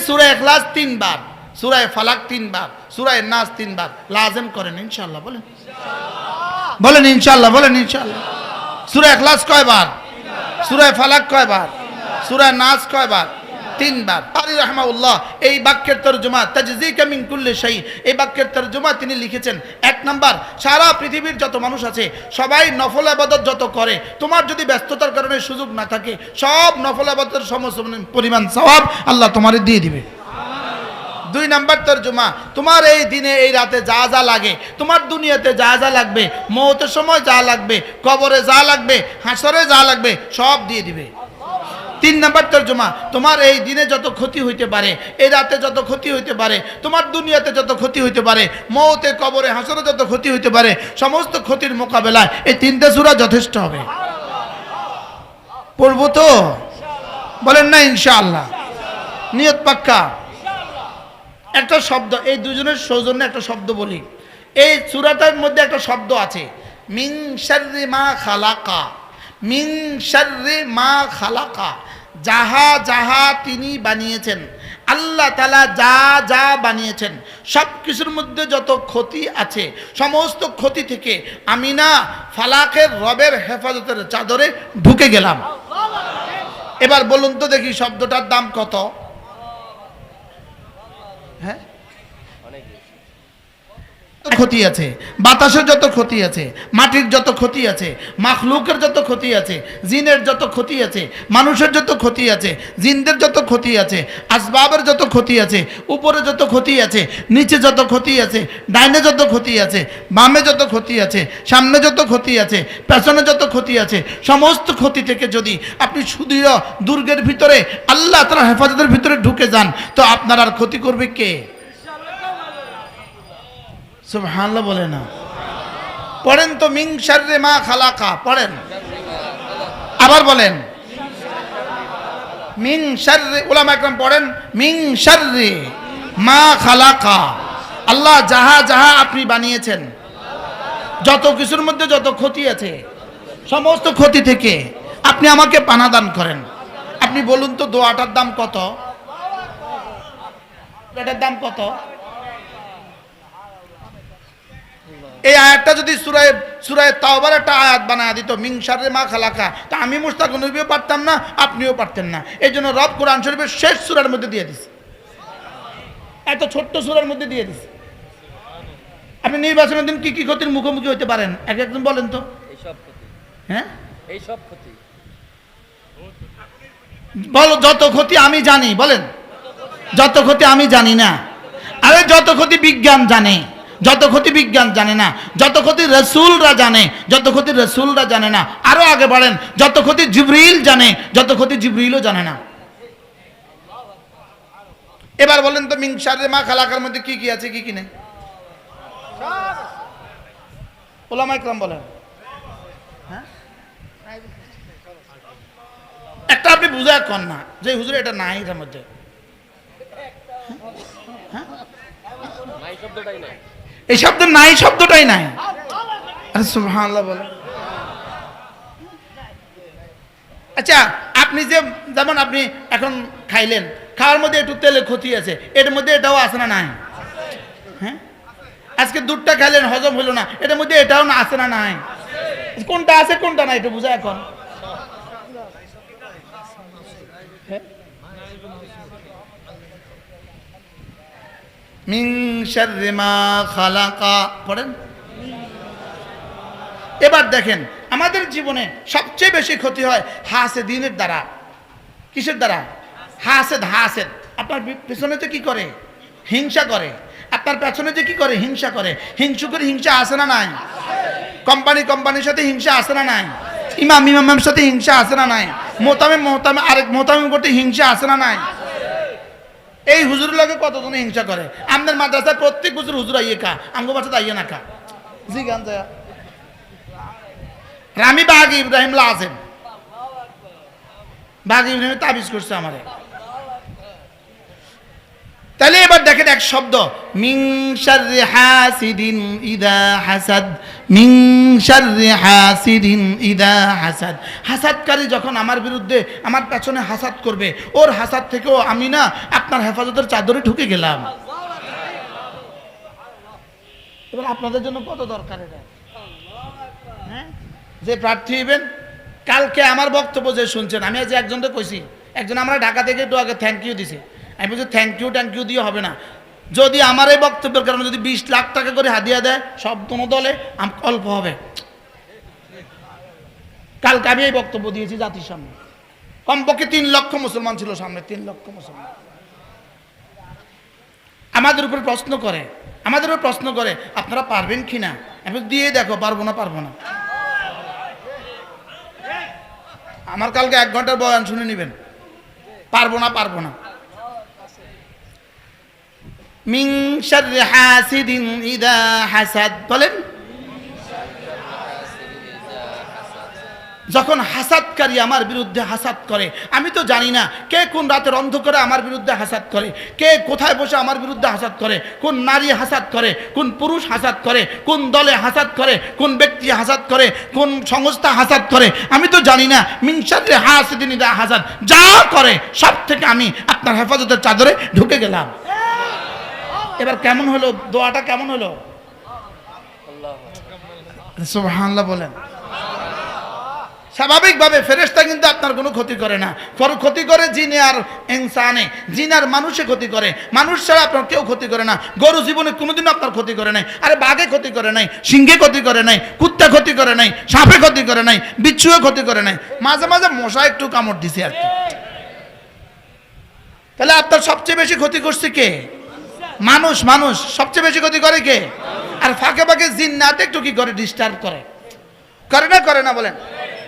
সুরায় এখলাস তিনবার, সুরায় ফালাক তিনবার, সুরায় নাস তিনবার। লাজেম করেন ইনশাল্লাহ বলেন। বলেন ইনশাল্লাহ বলেন ইনশাল্লাহ সুরায় এখলাস কয়বার? সুরায় ফালাক কয়বার? সুরায় নাস কয়বার? তিনবার। আলী রহমাউল্লাহ এই বাক্যের তর্জমা তাজজি কামিং কুল্লে শাহী এই বাক্যের তর্জমা তিনি লিখেছেন। এক নাম্বার, সারা পৃথিবীর যত মানুষ আছে, সবাই নফল আবাদত যত করে, তোমার যদি ব্যস্ততার কারণে সুযোগ না থাকে, সব নফল আবাদতের সমস্ত পরিমাণ সওয়াব আল্লাহ তোমারে দিয়ে দিবে। দুই নাম্বার তর্জমা, তোমার এই দিনে, এই রাতে যা যা লাগে, তোমার দুনিয়াতে যা যা লাগবে, মৌতের সময় যা লাগবে, কবরে যা লাগবে, হাসরে যা লাগবে, সব দিয়ে দিবে। তিন নাম্বার তর্জমা, তোমার এই দিনে যত ক্ষতি হইতে পারে, এই রাতে যত ক্ষতি হইতে পারে, তোমার দুনিয়াতে যত ক্ষতি হইতে পারে, মৌতে, কবরে, হাসরে যত ক্ষতি হইতে পারে, সমস্ত ক্ষতির মোকাবেলায় এই তিনটে সুরা যথেষ্ট হবে। পড়ব তো? বলেন না, ইনশাআল্লাহ। নিয়ত পাক্কা? একটা শব্দ, এই দুজনের সৌজন্যে একটা শব্দ বলি। এই চূড়াটার মধ্যে একটা শব্দ আছে মিং শার্রি মা খালাকা। মিং শার্রি মা খালাকা। যাহা যাহা তিনি বানিয়েছেন, আল্লাহ তালা যা যা বানিয়েছেন সব কিছুর মধ্যে যত ক্ষতি আছে, সমস্ত ক্ষতি থেকে আমি না ফালাকের রবের হেফাজতের চাদরে ঢুকে গেলাম। এবার বলুন তো দেখি শব্দটার দাম কত? হ্যাঁ? ক্ষতি আছে বাতাসের যত ক্ষতি আছে মাটির যত ক্ষতি আছে মাখলুকের যত ক্ষতি আছে জিনের যত ক্ষতি আছে মানুষের যত ক্ষতি আছে জিনদের যত ক্ষতি আছে আসবাবের যত ক্ষতি আছে উপরে যত ক্ষতি আছে নিচে যত ক্ষতি আছে ডাইনে যত ক্ষতি আছে বামে যত ক্ষতি আছে সামনে যত ক্ষতি আছে পেছনে যত ক্ষতি আছে সমস্ত ক্ষতি থেকে যদি আপনি সুদৃঢ় দুর্গের ভিতরে আল্লাহ তার হেফাজতের ভিতরে ঢুকে যান তো আপনার আর ক্ষতি করবে কে সুবহানাল্লাহ বলে না। পড়েন তো মিং শাররে মা খালাকা, পড়েন। আবার বলেন। মিং শাররে, উলামা একরাম পড়েন মিং শাররে মা খালাকা। আল্লাহ যাহা যাহা আপনি বানিয়েছেন, যত কিছুর মধ্যে যত ক্ষতি আছে, সমস্ত ক্ষতি থেকে আপনি আমাকে পানা দান করেন। আপনি বলুন তো দোয়াটার দাম কত? এটার দাম কত? এই আয়াতটা যদি সুরায় সুরায় তাওবার একটা আয়াত বানায় দিত মিংসারে মা খালাকা তা আমি মুস্তাক নবীও পারতাম না আপনিও পারতেন না। এই জন্য রব কোরআন শরীফের শেষ সুরার মধ্যে দিয়ে দিছে। এত ছোট্ট সুরার মধ্যে দিয়ে দিছে। আপনি নির্বাচনের দিন কি কি ক্ষতির মুখোমুখি হতে পারেন? এক একজন বলেন তো। হ্যাঁ? এইসব ক্ষতি। বলো যত ক্ষতি আমি জানি বলেন। যত ক্ষতি আমি জানি না। আরে যত ক্ষতি বিজ্ঞান জানে। যত ক্ষতি বিজ্ঞান জানে না, যত ক্ষতি রসুলরা জানে, যত ক্ষতি রসুলরা জানে না, আরও আগে বাড়েন যত ক্ষতি জিবরিল জানে, যত ক্ষতি জিবরিলও জানে না। এবার বলেন তো মিংসারের মা খালাকার মধ্যে কি কি আছে, কি কি নেই? ওলামা বলেন। হ্যাঁ? একটা আপনি বুঝা কন না, যে হুজুর এটা নাই এটার মধ্যে। নাই শব্দটাই নাই। এই শব্দ নাই, শব্দটাই নাই। বলে আচ্ছা আপনি যে, যেমন আপনি এখন খাইলেন, খাওয়ার মধ্যে একটু তেলে ক্ষতি আছে, এর মধ্যে এটাও আছে না নাই? হ্যাঁ? আজকে দুধটা খাইলেন, হজম হলো না, এটার মধ্যে এটাও না আছে না নাই? কোনটা আছে, কোনটা নাই, একটু বুঝা এখন। হ্যাঁ? খালাকা। পড়েন? এবার দেখেন, আমাদের জীবনে সবচেয়ে বেশি ক্ষতি হয় হাসে দিনের দ্বারা। কিসের দ্বারা? হাসেদ হাসেদ। আপনার পেছনে তো কি করে? হিংসা করে। আপনার পেছনে যে কি করে? হিংসা করে। হিংসুকের হিংসা আসে না নাই? কোম্পানি কোম্পানির সাথে হিংসা আসে না নাই? ইমাম, ইমামের সাথে হিংসা আসে না নাই? মোতামে মোতামে আরেক মোতামে করতে হিংসা আসে না নাই? এই হুজুর লাগে কতজন হিংসা করে? আমাদের মাদ্রাসায় প্রত্যেক হুজুর হুজুর আইয়ে খা, আঙ্গো বাচ্চা আইয়ে না খা। জি, গান যায়। রামি বাঘ ইব্রাহিম লাজেম বাঘ ইব্রাহিম তাবিজ করছে আমারে। তাহলে এবার দেখেন এক শব্দ। হাসাদ। হাসাদ। হাসাদকারী যখন আমার বিরুদ্ধে আমার পেছনে হাসাদ করবে, ওর হাসাদ থেকেও আমি না আপনার হেফাজতের চাদরে ঢুকে গেলাম। এবার আপনাদের জন্য কত দরকার এটা? হ্যাঁ? যে প্রার্থী হইবেন, কালকে আমার বক্তব্য যে শুনছেন, আমি আজ একজনকে কইছি, একজন আমরা ঢাকা থেকে একটু আগে থ্যাংক ইউ দিছে। আমি বলছি থ্যাংক ইউ থ্যাংক ইউ দিয়ে হবে না। যদি আমার এই বক্তব্যের কারণে যদি বিশ লাখ টাকা করে হাদিয়া দেয়, সব কোনো দলে আম- অল্প হবে। কালকে আমি এই বক্তব্য দিয়েছি জাতির সামনে। কমপক্ষে তিন লক্ষ মুসলমান ছিল সামনে, তিন লক্ষ মুসলমান। আমাদের উপর প্রশ্ন করে, আমাদের উপর প্রশ্ন করে, আপনারা পারবেন কি না? আমি দিয়ে দেখো, পারব না পারব না। আমার কালকে এক ঘণ্টার বয়ান শুনে নেবেন। পারব না পারব না। মিং হাসিদিন ইদা হাসাদ। বলেন। যখন হাসাদকারী আমার বিরুদ্ধে হাসাদ করে, আমি তো জানি না কে কোন রাতের অন্ধকারে আমার বিরুদ্ধে হাসাদ করে, কে কোথায় বসে আমার বিরুদ্ধে হাসাদ করে, কোন নারী হাসাদ করে, কোন পুরুষ হাসাদ করে, কোন দলে হাসাদ করে, কোন ব্যক্তি হাসাদ করে, কোন সংস্থা হাসাদ করে, আমি তো জানি না। মিনসারে হাসিদিন হাসাদ। যা করে সব থেকে আমি আপনার হেফাজতের চাদরে ঢুকে গেলাম। এবার কেমন হলো? দোয়াটা কেমন হলো? সুবহানাল্লাহ বলেন। স্বাভাবিকভাবে ফেরেশতা কিন্তু আপনার কোনো ক্ষতি করে না। কর- ক্ষতি করে জিনে আর ইনসানে। জিন আর মানুষে ক্ষতি করে। মানুষ ছাড়া আপনার কেউ ক্ষতি করে না। গরু জীবনে কোনোদিনও আপনার ক্ষতি করে নাই। আরে বাঘে ক্ষতি করে নাই, সিংহে ক্ষতি করে নাই, কুত্তা ক্ষতি করে নাই, সাপে ক্ষতি করে নাই বিচ্ছুয়ে ক্ষতি করে নাই। মাঝে মাঝে মশা একটু কামড় দিছে আর কি। তাহলে আপনার সবচেয়ে বেশি ক্ষতি করছে কে? মানুষ মানুষ, সবচেয়ে বেশি ক্ষতি করে কে? আর ফাঁকে ফাঁকে জিন্নাতে একটু কি করে? ডিস্টার্ব করে। করে না করে না বলেন?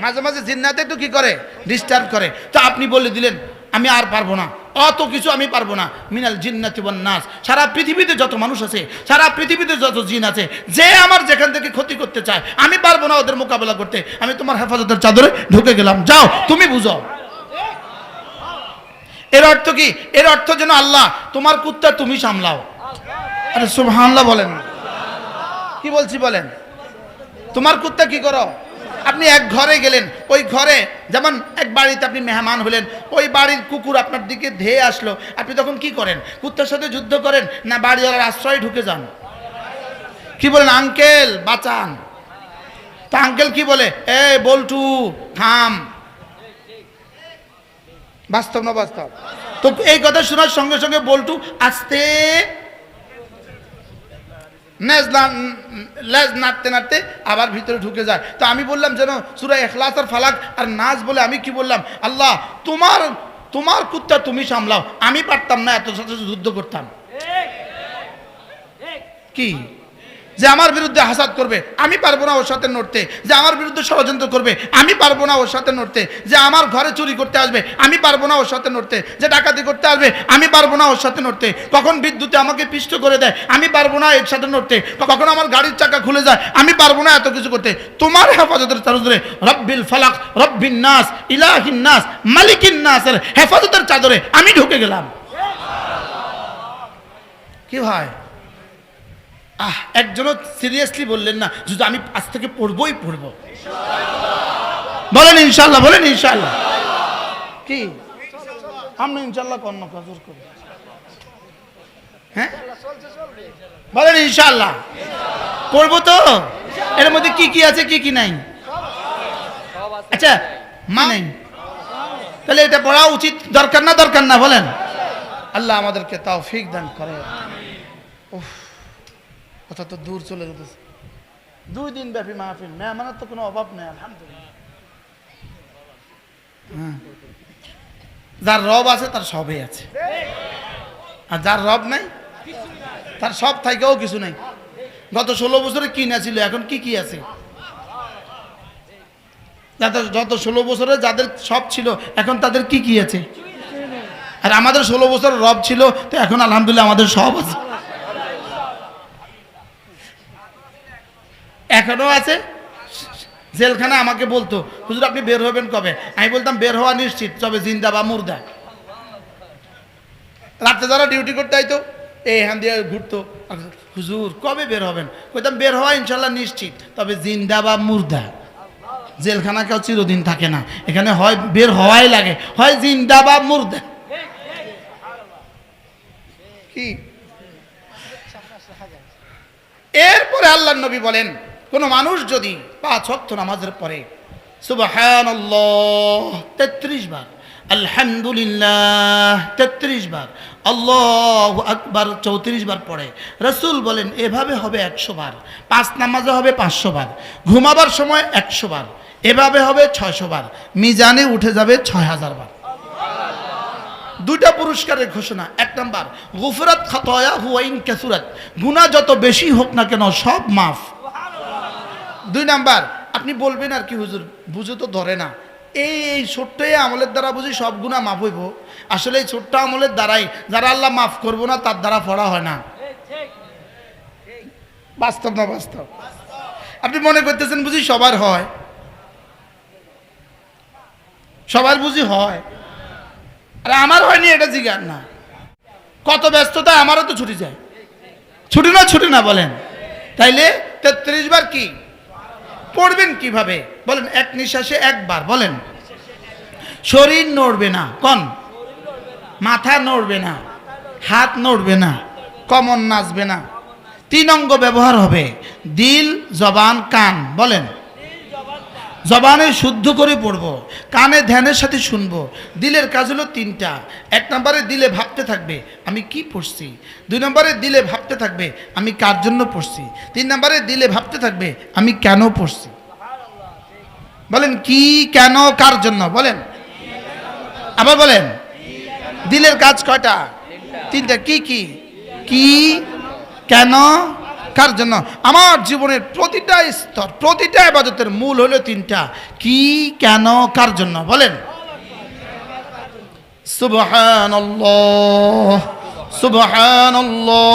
মাঝে মাঝে জিন্নাতে একটু কি করে? ডিস্টার্ব করে। তো আপনি বলে দিলেন, আমি আর পারব না। অত কিছু আমি পারব না। মিনাল জিন্নাতি নাস। সারা পৃথিবীতে যত মানুষ আছে, সারা পৃথিবীতে যত জিন আছে, যে আমার যেখান থেকে ক্ষতি করতে চায়, আমি পারব না ওদের মোকাবেলা করতে। আমি তোমার হেফাজতের চাদরে ঢুকে গেলাম। যাও, তুমি বুঝো। এর অর্থ কি? এর অর্থ যেন আল্লাহ তোমার কুত্তা তুমি সামলাও। আরে সুবহানাল্লাহ বলেন। কি বলছি বলেন? তোমার কুত্তা কি করো? আপনি এক ঘরে গেলেন, ওই ঘরে যেমন এক বাড়িতে আপনি মেহমান হলেন, ওই বাড়ির কুকুর আপনার দিকে ধেয়ে আসলো। আপনি তখন কি করেন? কুত্তার সাথে যুদ্ধ করেন না বাড়িওয়ালার আশ্রয় ঢুকে যান? কি বলেন? আঙ্কেল, বাঁচান। তা আঙ্কেল কি বলে? এ, বল্টু, থাম। বাস্তব না বাস্তব? তো এই কথা শোনার সঙ্গে সঙ্গে বল্টু আস্তে নাড়তে নাড়তে আবার ভিতরে ঢুকে যায়। তো আমি বললাম যেন সুরা এখলাস আর ফালাক আর নাচ বলে আমি কি বললাম? আল্লাহ তোমার তোমার কুত্তা তুমি সামলাও। আমি পারতাম না এত সাথে যুদ্ধ করতাম। কি? যে আমার বিরুদ্ধে হাসাদ করবে, আমি পারব না ওর সাথে নড়তে। যে আমার বিরুদ্ধে ষড়যন্ত্র করবে, আমি পারব না ওর সাথে নড়তে। যে আমার ঘরে চুরি করতে আসবে, আমি পারব না ওর সাথে নড়তে। যে ডাকাতি করতে আসবে, আমি পারব না ওর সাথে নড়তে। কখন বিদ্যুতে আমাকে পিষ্ট করে দেয়, আমি পারব না এর সাথে নড়তে। কখন আমার গাড়ির চাকা খুলে যায়, আমি পারব না এত কিছু করতে। তোমার হেফাজতের চাদরে, রব্বিল ফালাক, রব্বিন নাস, ইলাহিন নাস, মালিকিন নাসের হেফাজতের চাদরে আমি ঢুকে গেলাম। কি হয়? আহ একজনও সিরিয়াসলি বললেন না যদি আমি আজ থেকে পড়বই পড়ব। বলেন ইনশাল্লাহ বলেন ইনশাল্লাহ কি? আমরা ইনশাল্লাহ কর্ণ কাজর করি হ্যাঁ? বলেন ইনশাল্লাহ পড়ব তো? এর মধ্যে কি কি আছে কি কি নাই? আচ্ছা মানে? তাহলে এটা পড়া উচিত দরকার না দরকার না বলেন। আল্লাহ আমাদেরকে তাও ফিক দান করে। উফ, কথা তো দূর চলে যেতেছে। দুই দিন ব্যাপী মাহফিল মেহমানের তো কোনো অভাব নেই আলহামদুলিল্লাহ। হ্যাঁ। যার রব আছে তার সবই আছে। আর যার রব নাই তার সব থাকেও কিছু নাই। গত ষোলো বছরে কি না ছিল এখন কি কি আছে? যত ষোলো বছরে যাদের সব ছিল এখন তাদের কি কি আছে? আর আমাদের ষোলো বছর রব ছিল তো এখন আলহামদুলিল্লাহ আমাদের সব আছে। এখনও আছে? জেলখানা আমাকে বলতো, হুজুর, আপনি বের হবেন কবে? আমি বলতাম, বের হওয়া নিশ্চিত, তবে জিন্দা বা মুর্দা। রাতে যারা ডিউটি করতে আইতো, এই হ্যান দিয়ে ঘুরতো হুজুর, কবে বের হবেন? কইতাম, বের হওয়া ইনশাল্লাহ নিশ্চিত, তবে জিন্দা বা মুর্দা। জেলখানা কেউ চিরদিন থাকে না, এখানে হয় বের হওয়াই লাগে, হয় জিন্দা বা মুর্দা। কি? এরপরে আল্লাহ নবী বলেন কোন মানুষ যদি পাঁচ অক্ত নামাজের পরে সুবাহান তেত্রিশ বার, আলহামদুলিল্লাহ তেত্রিশ বার, আল্লাহ আকবার চৌত্রিশ বার পড়ে, রসুল বলেন, এভাবে হবে একশো বার। পাঁচ নামাজে হবে পাঁচশো বার। ঘুমাবার সময় একশো বার। এভাবে হবে ছয়শো বার। মিজানে উঠে যাবে ছয় হাজার বার। দুইটা পুরস্কারের ঘোষণা। এক নাম্বার, গুফরাত খাতয়া হুয়াইন কেসুরাত। গুনাহ যত বেশি হোক না কেন সব মাফ। দুই নাম্বার, আপনি বলবেন আর কি, হুজুর, বুঝে তো ধরে না। এই এই ছোট্ট এই আমলের দ্বারা বুঝি সব গুণা মাফ হইব। আসলে এই ছোট্ট আমলের দ্বারাই যারা আল্লাহ মাফ করব না, তার দ্বারা পড়া হয় না। বাস্তব না বাস্তব? আপনি মনে করতেছেন বুঝি সবার হয়? সবার বুঝি হয়? আরে আমার হয়নি, এটা জিজ্ঞান না। কত ব্যস্ততা, আমারও তো ছুটি যায়। ছুটি না ছুটি না বলেন। তাইলে তেত্রিশ বার কি? পড়বেন কীভাবে? বলেন, এক নিঃশ্বাসে একবার, বলেন। শরীর নড়বে না, কন? মাথা নড়বে না, হাত নড়বে না, কমন নাচবে না। তিন অঙ্গ ব্যবহার হবে, দিল, জবান, কান, বলেন। জবানে শুদ্ধ করে পড়ব, কানে ধ্যানের সাথে শুনব। দিলের কাজ হলো তিনটা। এক নম্বরে দিলে ভাবতে থাকবে, আমি কি পড়ছি? দুই নম্বরে দিলে ভাবতে থাকবে, আমি কার জন্য পড়ছি? তিন নম্বরে দিলে ভাবতে থাকবে, আমি কেন পড়ছি? বলেন, কি, কেন, কার জন্য? বলেন। আবার বলেন। দিলের কাজ কয়টা? তিনটা। কি কি? কি, কেন কার জন্য? আমার জীবনের প্রতিটা স্তর, প্রতিটা আবাদতের মূল হলো তিনটা। কি, কেন, কার জন্য? বলেন। সুবহানাল্লাহ সুবহানাল্লাহ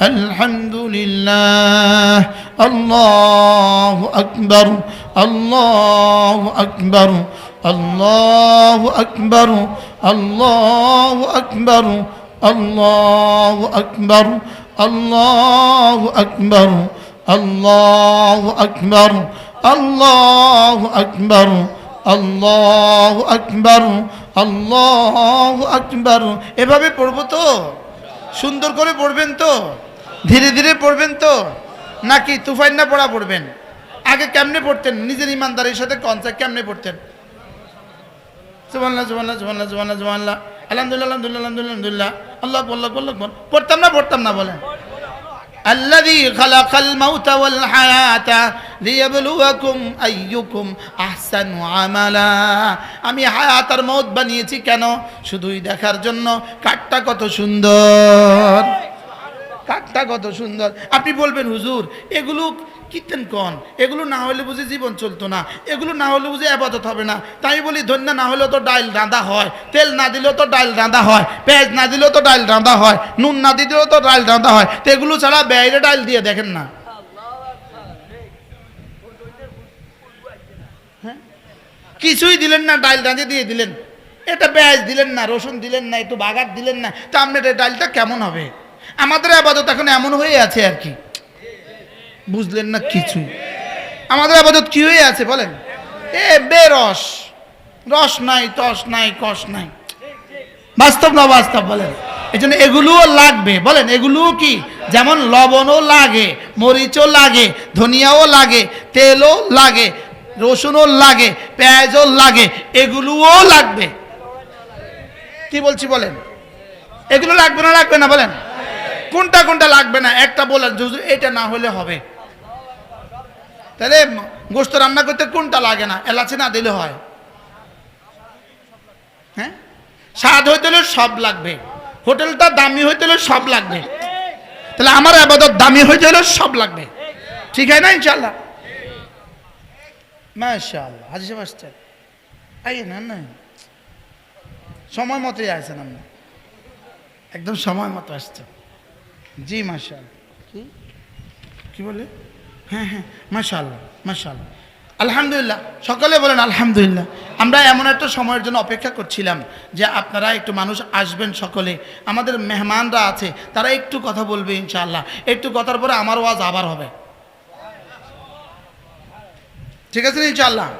আলহামদুলিল্লাহ আলহামদুলিল্লাহ আল্লাহু আকবার আল্লাহু আকবার আল্লাহু আকবার আল্লাহু আকবার আল্লাহু আকবার আল্লাহু আকবার আল্লাহু আকবার আল্লাহু আকবার আল্লাহু আকবার আল্লাহু আকবার। এভাবে পড়ব তো? সুন্দর করে পড়বেন তো? ধীরে ধীরে পড়বেন তো নাকি তুফাইন না পড়া পড়বেন আগে কেমনে পড়তেন নিজের ইমানদারের সাথে কনসেপ্ট কেমনে পড়তেন জুবান্লা জুবান্লা জুবান্লা জুবান্লা জুবান্লা আলহামদুলিল্লাহ আলহামদুলিল্লাহ আলহামদুলিল্লাহ আল্লাহ বল্লাহ বল্লাহ পড়তাম না পড়তাম না বলেন الذي خلق الموت والحياة ليبلوكم أيكم أحسن عملا আমি হায়াত আর মৌত বানিয়েছি কেন শুধুই দেখার জন্য কাঠটা কত সুন্দর কাঠটা কত সুন্দর। আপনি বলবেন, হুজুর, এগুলো কীর্তন কন? এগুলো না হলে বুঝি জীবন চলতো না। এগুলো না হলে বুঝি আবাদত হবে না। তাই বলি, ধন্য না হলেও তো ডাইল রাঁধা হয়। তেল না দিলেও তো ডাইল রাঁধা হয়। পেঁয়াজ না দিলেও তো ডাইল রাঁধা হয়। নুন না দিলেও তো ডাইল রাঁধা হয়। তো এগুলো ছাড়া বাইরে ডাইল দিয়ে দেখেন না। হ্যাঁ? কিছুই দিলেন না, ডাইল রাঁধে দিয়ে দিলেন। এটা পেঁয়াজ দিলেন না, রসুন দিলেন না, একটু বাগার দিলেন না। তা আপনার এই ডালটা কেমন হবে? আমাদের আবাদত এখন এমন হয়ে আছে আর কি। বুঝলেন না কিছু? আমাদের আবাদত কি হয়ে আছে বলেন? এ, বেরস। রস নাই তস নাই কষ নাই। বাস্তব না বাস্তব বলেন? এই জন্য এগুলোও লাগবে। বলেন, এগুলোও কি? যেমন লবণও লাগে, মরিচও লাগে, ধনিয়াও লাগে, তেলও লাগে, রসুনও লাগে, পেঁয়াজও লাগে, এগুলোও লাগবে। কি বলছি বলেন? এগুলো লাগবে না লাগবে না বলেন? কোনটা কোনটা লাগবে না একটা যে হুজুর, এটা না হলে হবে। তাহলে গোস্ত রান্না করতে কোনটা লাগে না এলাচি না দিলে হয়। হ্যাঁ? স্বাদ হইতে হলে সব লাগবে। হোটেলটা দামি হইতে হলে সব লাগবে। তাহলে আমার আবাদত দামি হইতে হলে সব লাগবে। ঠিক হয় না ইনশাল্লাহ হাজি না সময় মতোই আসছেন আপনি। একদম সময় মতো আসছেন জি মাশাআল্লাহ। কি? কি বলে? হ্যাঁ হ্যাঁ মাশাআল্লাহ মাশাআল্লাহ। আলহামদুলিল্লাহ সকলে বলেন আলহামদুলিল্লাহ। আমরা এমন একটা সময়ের জন্য অপেক্ষা করছিলাম যে আপনারা একটু মানুষ আসবেন সকলে। আমাদের মেহমানরা আছে তারা একটু কথা বলবে ইনশাআল্লাহ। একটু কথার পরে আমার ওয়াজ আবার হবে। ঠিক আছে ইনশাআল্লাহ?